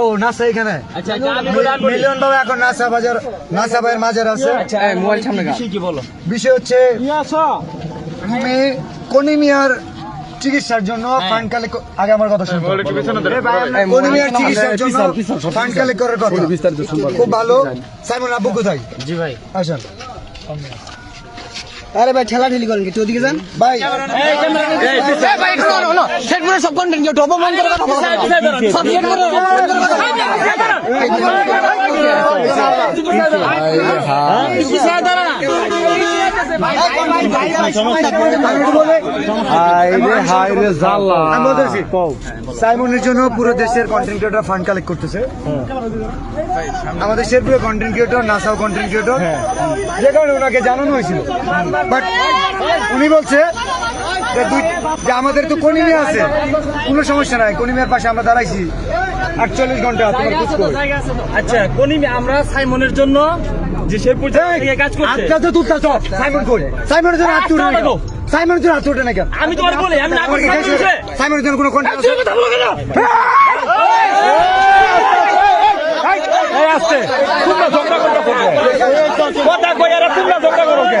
ও NASA এখানে? আচ্ছা আচ্ছা মিলিয়ন বাবা এখন নাসা বাজার নাসা ভাইয়ের মাজার আছে। আচ্ছা মোবাইল সামনে কি বলো? বিষয় হচ্ছে তুমি কনিমিয়ার চিকিৎসার জন্য ফান্ড কালেক্ট আগে আমার কথা শুনব। কনিমিয়ার চিকিৎসার জন্য ফান্ড কালেক্ট করার কথা। খুব ভালো। সাইমন আব্বু কোথায়? জি ভাই। আসেন। আরে ভাই ঠেলা ঠেলি করেন কি ওদিকে যান। ভাই করে সব কন্টেন্ট কেউ টপ বন্ধ করে কথা বলো সব বলতেছি, সাইমনের জন্য পুরো দেশের কন্টেন্ট ক্রিয়েটর ফান্ড কালেক্ট করতেছে। আমাদের শেরপুরে কন্টেন্ট ক্রিয়েটর নাসাও কন্টেন্ট ক্রিয়েটর যে কারণে ওনাকে জানানো হয়েছিল। বাট উনি বলছে যে আমাদের তো কনিমিয়া আছে। কোনো সমস্যা নাই কনিমিয়ার পাশে আমরা দাঁড়াইছি। আটচল্লিশ ঘণ্টা আচ্ছা কোনি আমরা সাইমনের জন্য যে শেরপুর থেকে কাজ করছে। আটটা তো তুলতা চল সাইমন কই? সাইমনের জন্য না সাইমনের জন্য হাত না কেন আমি তোমার বলি না? সাইমনের জন্য কোনো কন্টেন্ট আছে? কথা বলো কেন আসছে। তোমরা ঝগড়া করতে করবে কথা কই আর তোমরা ঝগড়া করো কে?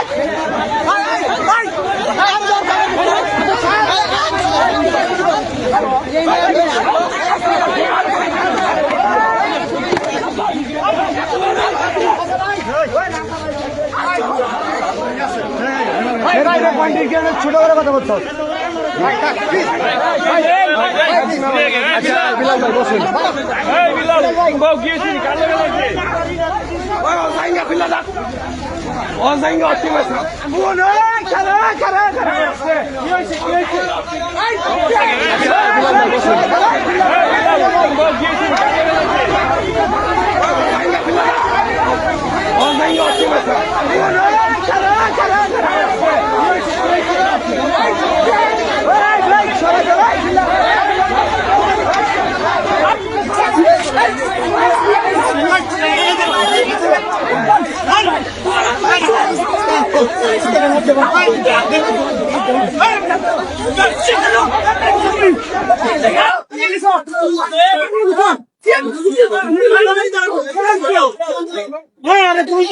কথা hey, এই বিলাল বউ গিয়েছি কাজে গেছে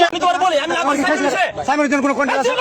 আমি তোমার বলি আমি আমার সাইমনের জন্য কোনো কন্টেন্ট আছে?